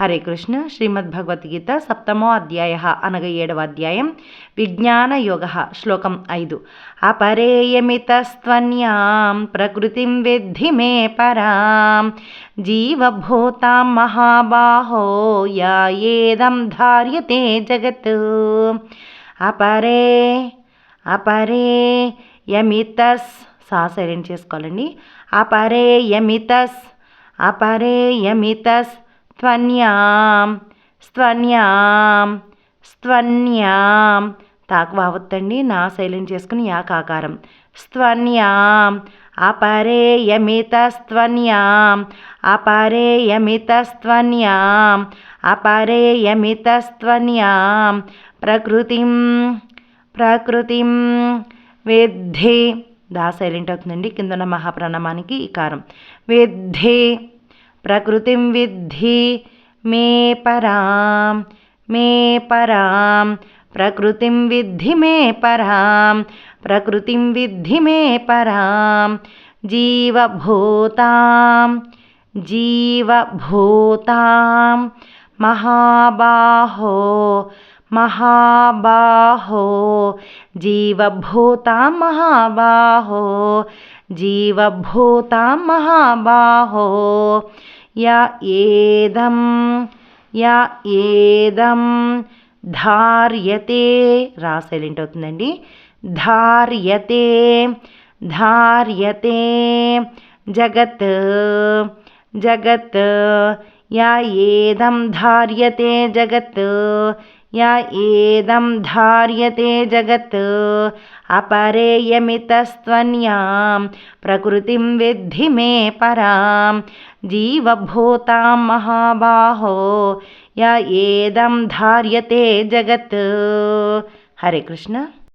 హరే కృష్ణ శ్రీమద్ భగవద్గీత సప్తమో అధ్యాయ అనగా ఏడవ అధ్యాయం విజ్ఞాన యోగ శ్లోకం ఐదు. అపరేయమితస్త్వన్యాం ప్రకృతిం విద్ధి మే పరాం జీవభూతాం మహాబాహో యా ధార్యతే జగత్. అపరే అపరే యమితస్ సా సైలెంట్ చేసుకోవాలండి? అపరే యమితస్ అపరే యమితస్ స్త్వన్యాం స్త్వన్యాం స్త్వన్యాం తాకు బావొద్దండి నా సైలెంట్ చేసుకుని యా కాకారం స్త్వన్యాం అపరే యమిత స్త్వన్యాం అపరే స్త్వన్యాం అపరే స్త్వన్యాం ప్రకృతిం ప్రకృతిం విద్ధి. దా సైలెంట్ అవుతుందండి కింద మహాప్రణమానికి మహాప్రణామానికి ఈ కారం. విద్ధి. ప్రకృతిం విద్ధి మే పరాం మే పరాం ప్రకృతిం విద్ధి మే పరాం ప్రకృతిం విద్ధి మే పరాం జీవభూతాం జీవభూతాం మహాబాహో మహాబాహో జీవభూతాం మహాబాహో జీవభూతాం మహాబాహో య ఏదం య ఏదం ధార్యతే రా సైలెంట్ అవుతుందండి. ధార్యతే ధార్యతే జగత్ జగత్ యా ఏదం ధార్యతే జగత్ యా ఏదం ధార్యతే జగత్ అపరేయమితస్త్వన్యాం ప్రకృతిం విద్ధి మే పరాం జీవభూతాం మహాబాహో యా ఏదం ధార్యతే జగత్ హరే కృష్ణ